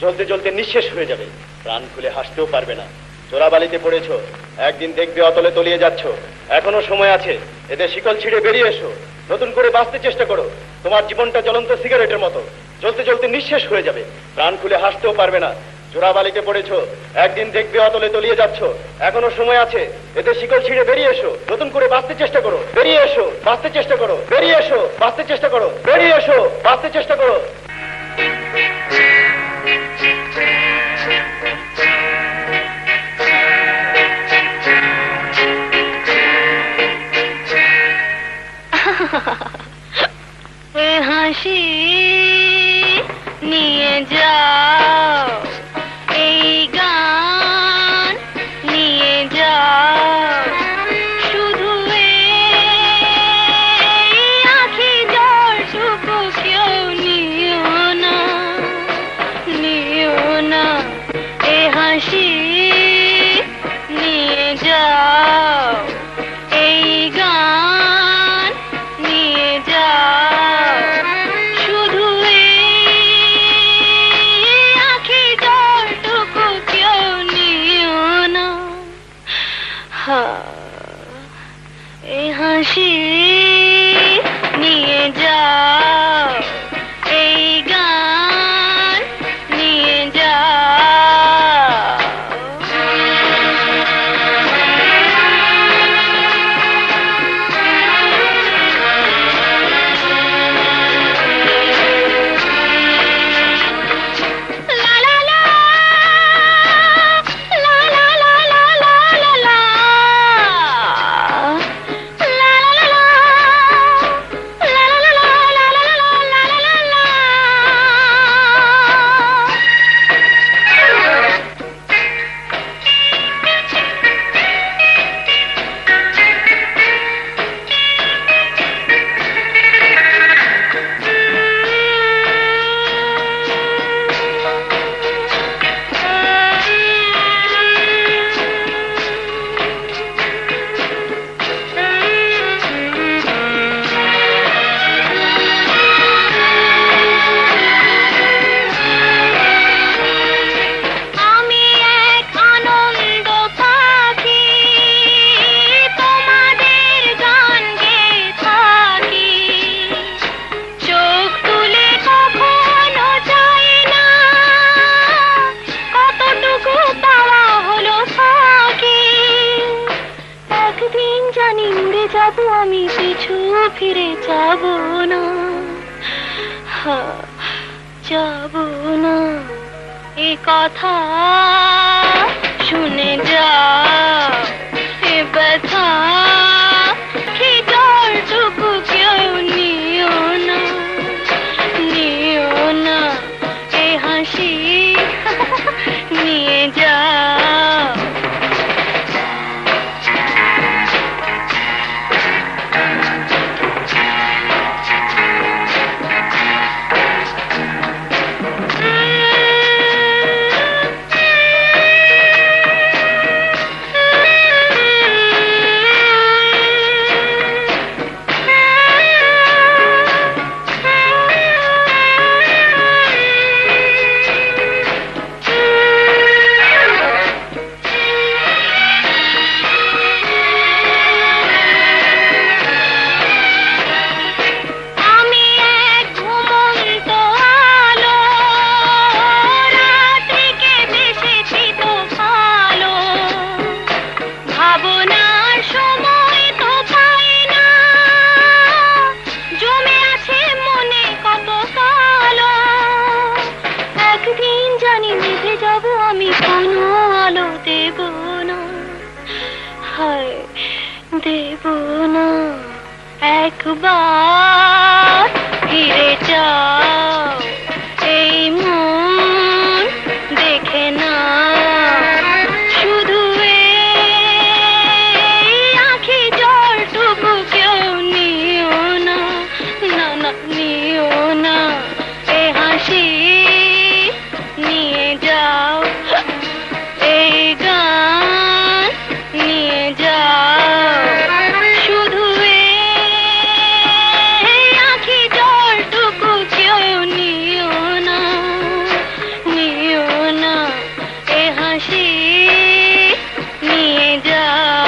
জ্বলতে জ্বলতে নিঃশেষ হয়ে যাবে। প্রাণ খুলে হাসতেও পারবে না। চোরাবালিতে পড়েছো, একদিন দেখবে অতলে তলিয়ে যাচ্ছ। এখনও সময় আছে, এদের শিকল ছিঁড়ে বেরিয়ে এসো। নতুন করে বাঁচতে চেষ্টা করো। তোমার জীবনটা জ্বলন্ত সিগারেটের মতো। জ্বলতে জ্বলতে নিঃশেষ হয়ে যাবে। প্রাণ খুলে হাসতেও পারবে না। চোরাবালিতে পড়েছো, একদিন দেখবে অতলে তলিয়ে যাচ্ছ। এখনও সময় আছে, এদের শিকল ছিঁড়ে বেরিয়ে এসো। নতুন করে বাঁচতে চেষ্টা করো। বেরিয়ে এসো, বাঁচতে চেষ্টা করো। বেরিয়ে এসো, বাঁচতে চেষ্টা করো। বেরিয়ে এসো, বাঁচতে চেষ্টা করো। যাব না এ কথা শুনে যা এ ব্যথা দেব না একবার ফিরে যাও जा